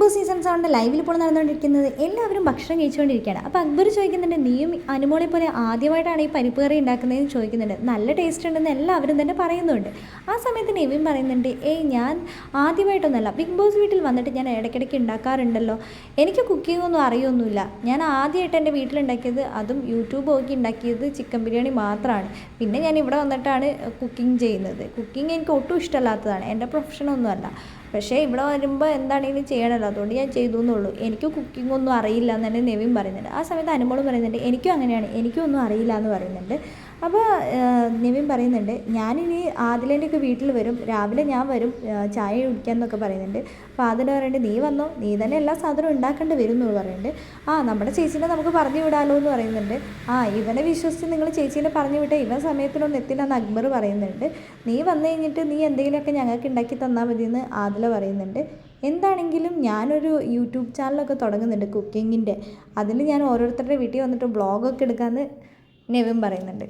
Boss season സെവന്റെ ലൈവിൽ ഇപ്പോൾ നടന്നുകൊണ്ടിരിക്കുന്നത്. എല്ലാവരും ഭക്ഷണം കഴിച്ചുകൊണ്ടിരിക്കുകയാണ്. അപ്പോൾ അക്ബർ ചോദിക്കുന്നുണ്ട് നീയും അനുമോളെ പോലെ ആദ്യമായിട്ടാണ് ഈ പരിപ്പ് കറി ഉണ്ടാക്കുന്നതെന്ന് ചോദിക്കുന്നുണ്ട്. നല്ല ടേസ്റ്റ് ഉണ്ടെന്ന് എല്ലാവരും തന്നെ പറയുന്നുണ്ട്. ആ സമയത്ത് നെവിൻ പറയുന്നുണ്ട് ഏയ് ഞാൻ ആദ്യമായിട്ടൊന്നുമല്ല ബിഗ് ബോസ് വീട്ടിൽ വന്നിട്ട് ഞാൻ ഇടയ്ക്കിടയ്ക്ക് ഉണ്ടാക്കാറുണ്ടല്ലോ. എനിക്ക് കുക്കിംഗ് ഒന്നും അറിയൊന്നുമില്ല. ഞാൻ ആദ്യമായിട്ട് എന്റെ വീട്ടിലുണ്ടാക്കിയത് അതും യൂട്യൂബ് നോക്കി ഉണ്ടാക്കിയത് ചിക്കൻ ബിരിയാണി മാത്രമാണ്. പിന്നെ ഞാൻ ഇവിടെ വന്നിട്ടാണ് കുക്കിംഗ് ചെയ്യുന്നത്. കുക്കിംഗ് എനിക്ക് ഒട്ടും ഇഷ്ടമല്ലാത്തതാണ്. എന്റെ പ്രൊഫഷനൊന്നുമല്ല പക്ഷേ ഇവിടെ വരുമ്പോൾ എന്താണെങ്കിലും ചെയ്യണമല്ലോ അതുകൊണ്ട് ഞാൻ ചെയ്തു എന്നുള്ളൂ എനിക്ക് കുക്കിംഗ് ഒന്നും അറിയില്ല എന്ന് തന്നെ നെവിൻ പറയുന്നുണ്ട്. ആ സമയത്ത് അനുമോളും പറയുന്നുണ്ട് എനിക്കും അങ്ങനെയാണ്. എനിക്കും ഒന്നും അറിയില്ല എന്ന് പറയുന്നുണ്ട്. അപ്പോൾ നിവിൻ പറയുന്നുണ്ട് ഞാനിനി ആദിലേന്റെയൊക്കെ വീട്ടിൽ വരും. രാവിലെ ഞാൻ വരും ചായ കുടിക്കാൻ എന്നൊക്കെ പറയുന്നുണ്ട്. അപ്പോൾ ആദില പറയുന്നുണ്ട് നീ വന്നോ? നീ തന്നെ എല്ലാ സാധനവും ഉണ്ടാക്കേണ്ടി വരും എന്ന് പറയുന്നുണ്ട് ആ നമ്മുടെ ചേച്ചീനെ നമുക്ക് പറഞ്ഞു വിടാലോ എന്ന് പറയുന്നുണ്ട്. ആ ഇവനെ വിശ്വസിച്ച് നിങ്ങൾ ചേച്ചീനെ പറഞ്ഞു വിട്ടേ ഇവൻ സമയത്തിനൊന്നും എത്തില്ലെന്ന് അക്ബർ പറയുന്നുണ്ട്. നീ വന്നു കഴിഞ്ഞിട്ട് നീ എന്തെങ്കിലുമൊക്കെ ഞങ്ങൾക്ക് ഉണ്ടാക്കി തന്നാൽ മതി എന്ന് ആദില പറയുന്നുണ്ട്. എന്താണെങ്കിലും ഞാനൊരു യൂട്യൂബ് ചാനലൊക്കെ തുടങ്ങുന്നുണ്ട് കുക്കിങ്ങിന്റെ. അതിൽ ഞാൻ ഓരോരുത്തരുടെ വീട്ടിൽ വന്നിട്ട് ബ്ലോഗൊക്കെ എടുക്കാമെന്ന് നെവിൻ പറയുന്നുണ്ട്.